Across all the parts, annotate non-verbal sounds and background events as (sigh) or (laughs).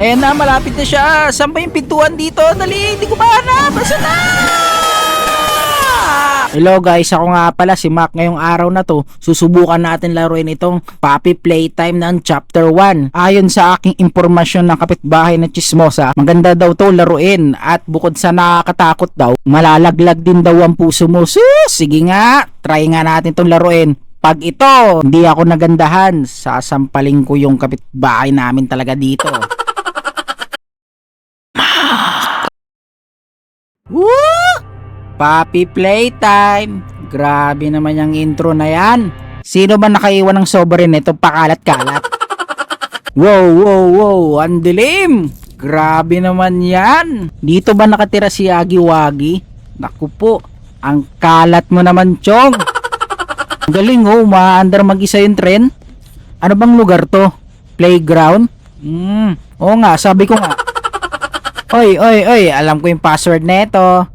Ayan na, malapit na siya. Saan ba yung pintuan dito? Dali, hindi ko mahanap. Asan na? Hello guys, ako nga pala si Mac ngayong araw na to. Susubukan natin laruin itong Puppy Playtime ng Chapter 1. Ayon sa aking impormasyon ng kapitbahay na Chismosa, maganda daw to laruin at bukod sa nakakatakot daw, malalaglag din daw ang puso mo. Sus, sige nga, try nga natin tong laruin. Pag ito, hindi ako nagandahan, sasampaling ko yung kapitbahay namin talaga dito. Woo! Papi Playtime. Grabe naman yung intro na yan. Sino ba nakaiwan ng sovereign nito pakalat-kalat? wow, wow, wow. Ang dilim. Grabe naman yan. Dito ba nakatira si Agi Wagi? Naku po. Ang kalat mo naman, Chong. Galing oh, maandar mag-isa yung tren. Ano bang lugar to? Playground? Hmm, oo nga, sabi ko nga. Oy, oy, oy, alam ko yung password neto.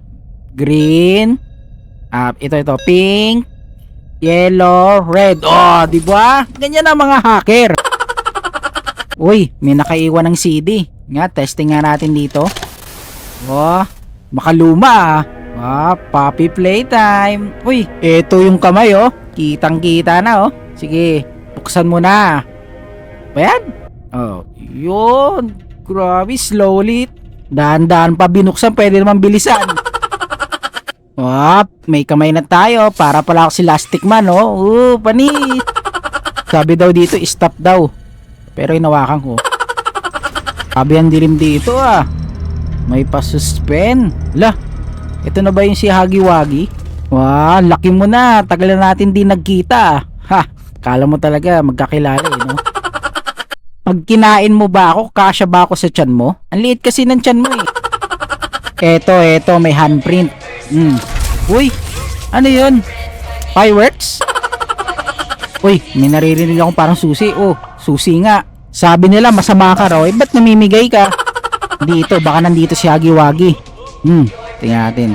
Green. Ah, ito ito, pink, yellow, red. Oh, di ba? Ganyan ang mga hacker. Uy, may nakaiwan ng CD. Nga, testing nga natin dito. Oh, makaluma ah. Ah, puppy playtime. Uy, ito yung kamay oh. Kitang-kita na oh. Sige, buksan mo na. Ayan. Oh, yun. Grabe, slowly. Dahan-dahan pa binuksan, pwede naman bilisan. Wap, may kamay na tayo. Para pala ako si Lastic Man, oh. Uh, panis. (laughs) Sabi daw dito, stop daw. Pero inawakan ko. Sabi ang dilim dito, ah. May pa-suspend. Lah, ito na ba yung si Hagi Wagi? Wah, laki mo na. Tagal na natin di nagkita. ah. Ha, kala mo talaga magkakilala eh, no? Pag kinain mo ba ako, kasya ba ako sa tiyan mo? Ang liit kasi ng tiyan mo eh. Eto, eto, may handprint. Hmm. Uy, ano yun? Fireworks? Uy, may naririnig akong parang susi. Oh, susi nga. Sabi nila masama ka raw. Eh, ba't namimigay ka? Dito, baka nandito si Hagi Wagi. Hmm, tingnan natin.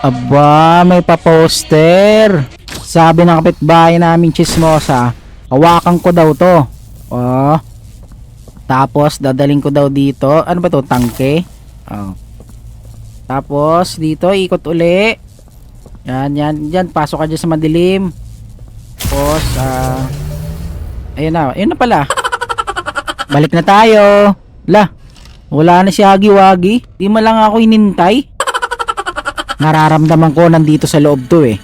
Aba, may pa-poster. Sabi ng kapitbahay namin chismosa, hawakan ko daw to. Oh. Tapos, dadaling ko daw dito. Ano ba to? Tangke? Oh. Tapos, dito, ikot uli. Yan, yan, yan. Pasok ka dyan sa madilim. Tapos, ah... ayun na, ayun na pala. Balik na tayo. La, wala na si Hagi Wagi. Di mo lang ako inintay. Nararamdaman ko nandito sa loob to eh.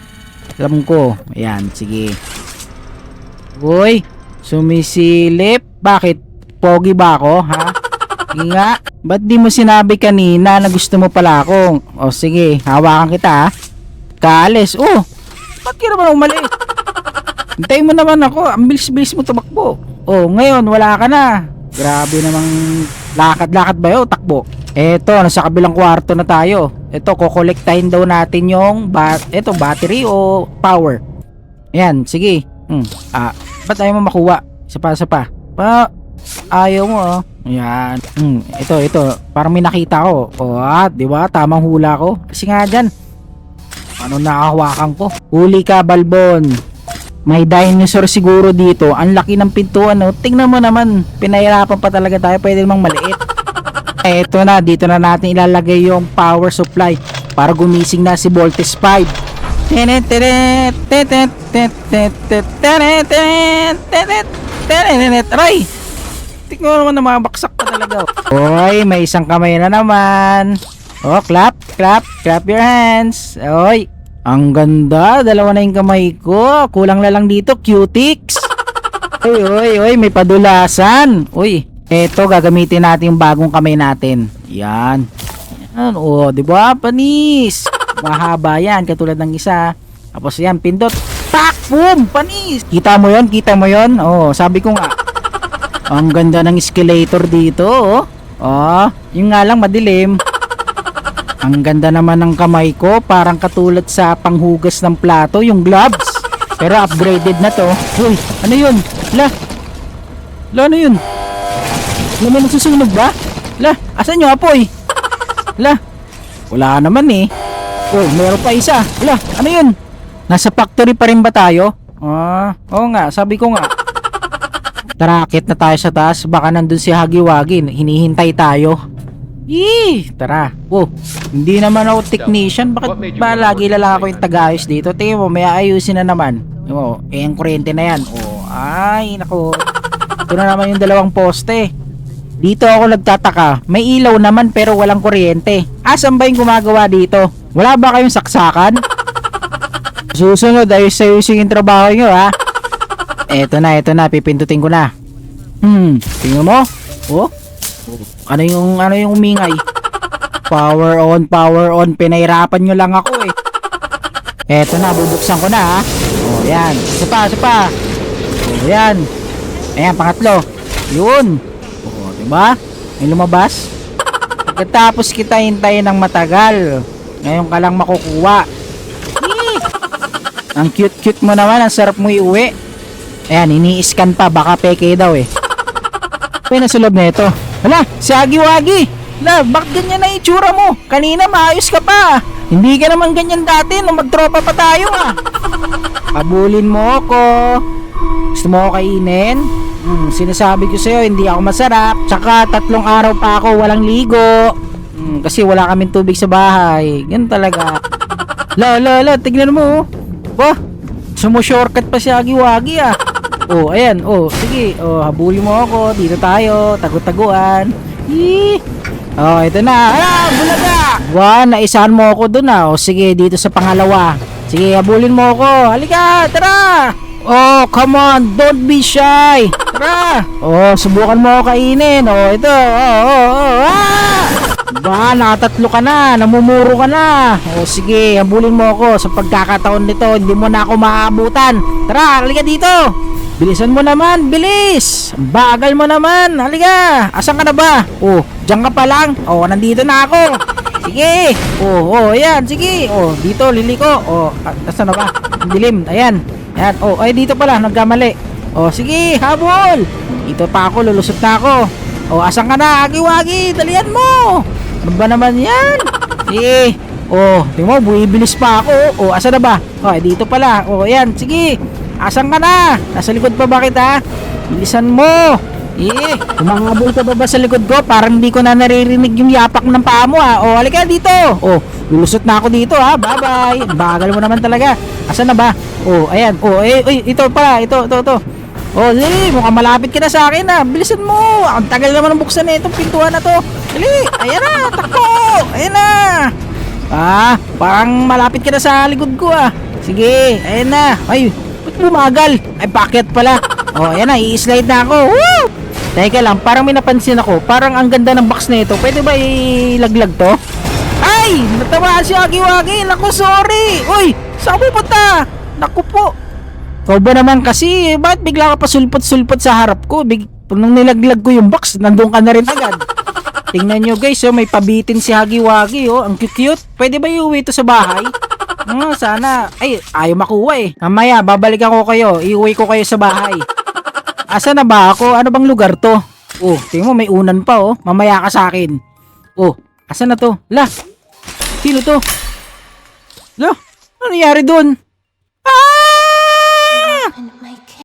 Alam ko. Ayan, sige. Uy, sumisilip. Bakit? Pogi ba ako, ha? Nga. Ba't di mo sinabi kanina na gusto mo pala ako? O sige, hawakan kita ha. Kaalis. Oh, ba't ka naman umalis? Hintayin mo naman ako. Ang bilis-bilis mo tumakbo. Oh, ngayon wala ka na. Grabe namang lakad-lakad ba yun? Takbo. Eto, nasa kabilang kwarto na tayo. Eto, kokolektahin daw natin yung bat eto, battery o power. Ayan, sige. Hmm. Ah, ba't ayaw mo makuha? Isa pa, isa pa. Pa, ayaw mo oh. Ayan. Mm, ito, ito. Parang may nakita ko. O, ah, di ba? Tamang hula ko. Kasi nga dyan. Ano nakahawakan ko? Huli ka, Balbon. May dinosaur siguro dito. Ang laki ng pintuan, no? Tingnan mo naman. Pinahirapan pa talaga tayo. Pwede namang maliit. Eh, eto na. Dito na natin ilalagay yung power supply para gumising na si Voltes 5. Aray! Tingnan mo naman na mabaksak pa talaga. (laughs) Oy, may isang kamay na naman. Oh, clap, clap, clap your hands. Oy, ang ganda. Dalawa na yung kamay ko. Kulang na lang dito, cutics. (laughs) Oy, oy, oy, may padulasan. Uy, eto gagamitin natin yung bagong kamay natin. Yan. Yan, oh, 'di ba? Panis. Mahaba 'yan katulad ng isa. Tapos yan, pindot. Tak, boom, panis. Kita mo 'yon? Kita mo 'yon? Oh, sabi ko nga. Ang ganda ng escalator dito, oh. Oh, yung nga lang madilim. Ang ganda naman ng kamay ko, parang katulad sa panghugas ng plato, yung gloves. Pero upgraded na to. Uy, ano yun? La, la ano yun? La, may nagsusunog ba? La, asan yung apoy? La, wala naman eh. Oh, meron pa isa. La, ano yun? Nasa factory pa rin ba tayo? Ah, oo nga, sabi ko nga. Tara, akit na tayo sa taas. Baka nandun si Hagiwagi. Hinihintay tayo. Yee! Tara. Oh, hindi naman ako technician. Bakit ba lagi lala ako yung taga-ayos dito? Tingin mo, may ayusin na naman. Tingin mo, eh, ang kuryente na yan. Oh, ay, nako. Ito na naman yung dalawang poste. Dito ako nagtataka. May ilaw naman pero walang kuryente. Asan ba yung gumagawa dito? Wala ba kayong saksakan? (laughs) Susunod, ayos-ayusin yung trabaho nyo, ha? Eto na, eto na. Pipindutin ko na. Hmm, tingnan mo. Oh, ano yung ano yung umingay? Power on, power on. Pinahirapan nyo lang ako eh. Eto na, bubuksan ko na ha. O, yan. Isa pa, isa pa. O, yan. Ayan, pangatlo. Yun. O, diba? May lumabas. Pagkatapos kita hintayin ng matagal. Ngayon ka lang makukuha. Ang cute-cute mo naman. Ang sarap mo iuwi. Ayan, ini-scan pa. Baka peke daw eh. Pwede sa loob na ito. Hala, si Agi-Wagi! La, bakit ganyan na itsura mo? Kanina maayos ka pa. Hindi ka naman ganyan dati nung magtropa pa tayo ah. Abulin mo ako. Gusto mo ako kainin? Hmm, sinasabi ko sa'yo, hindi ako masarap. Tsaka tatlong araw pa ako walang ligo. Hmm, kasi wala kaming tubig sa bahay. Ganun talaga. La, la, la, tignan mo. oh. Wah, sumushortcut pa si Agi-Wagi ah. Oh, ayan. Oh, sige. Oh, habulin mo ako. Dito tayo. Tago-taguan. Yee! Oh, ito na. Ah, bulaga! Wow, naisahan mo ako dun ah. Oh, sige, dito sa pangalawa. Sige, habulin mo ako. Halika, tara! Oh, come on. Don't be shy. Tara! Oh, subukan mo ako kainin. Oh, ito. Oh, oh, oh. Ah! Ba, nakatatlo ka na. Namumuro ka na. Oh, sige, habulin mo ako. Sa pagkakataon nito, hindi mo na ako maabutan. Tara, halika dito. Bilisan mo naman, bilis! Bagal mo naman, halika! Asan ka na ba? Oh, diyan ka pa lang? Oh, nandito na ako! (laughs) Sige! Oh, oh, ayan, sige! Oh, dito, liliko! Oh, a- asan na ba? Dilim, ayan! Ayan, oh, ay dito pala, nagkamali! Oh, sige, habol! Dito pa ako, lulusot na ako! Oh, asan ka na? Agi-wagi, dalian mo! Ano ba naman yan? Sige! Oh, tingnan mo, buibilis pa ako! Oh, asan na ba? Oh, ay, dito pala! Oh, ayan, sige! Asan ka na? Nasa likod pa ba kita? Bilisan mo! Eh, umangabol ka ba ba sa likod ko? Parang hindi ko na naririnig yung yapak ng paa mo ha. O, halika dito. O, lulusot na ako dito ha. Bye-bye. Ang Bagal mo naman talaga. Asan na ba? O, ayan. O, eh, eh, ito pala. Ito, ito, ito. O, sige, mukhang malapit ka na sa akin ha. Bilisan mo. Ang tagal naman ng buksan na itong pintuan na to. Dali, ayan na, takbo. Ayan na. Ah, parang malapit ka na sa likod ko ah. Sige, ayan na. Ay, bumagal? Ay, bakit pala? Oh, ayan na, i-slide na ako. Woo! Teka lang, parang may napansin ako. Parang ang ganda ng box na ito. Pwede ba ilaglag to? Ay! Natamaan si Agi-Wagi! Naku, sorry! Uy! Saan pupunta? Naku po! Ikaw ba naman kasi? Bakit bigla ka pa sulpot-sulpot sa harap ko? Big... Nung nilaglag ko yung box, nandun ka na rin agad. Tingnan nyo guys, oh, may pabitin si Hagiwagi, oh. Ang cute-cute. Pwede ba iuwi to sa bahay? Hmm, sana. Ay, ayaw makuha eh. Mamaya, babalikan ko kayo. Iuwi ko kayo sa bahay. Asa na ba ako? Ano bang lugar to? Oh, tingnan mo, may unan pa, oh. Mamaya ka sa akin. Oh, asa na to? La, sino to? La, ano nangyari doon?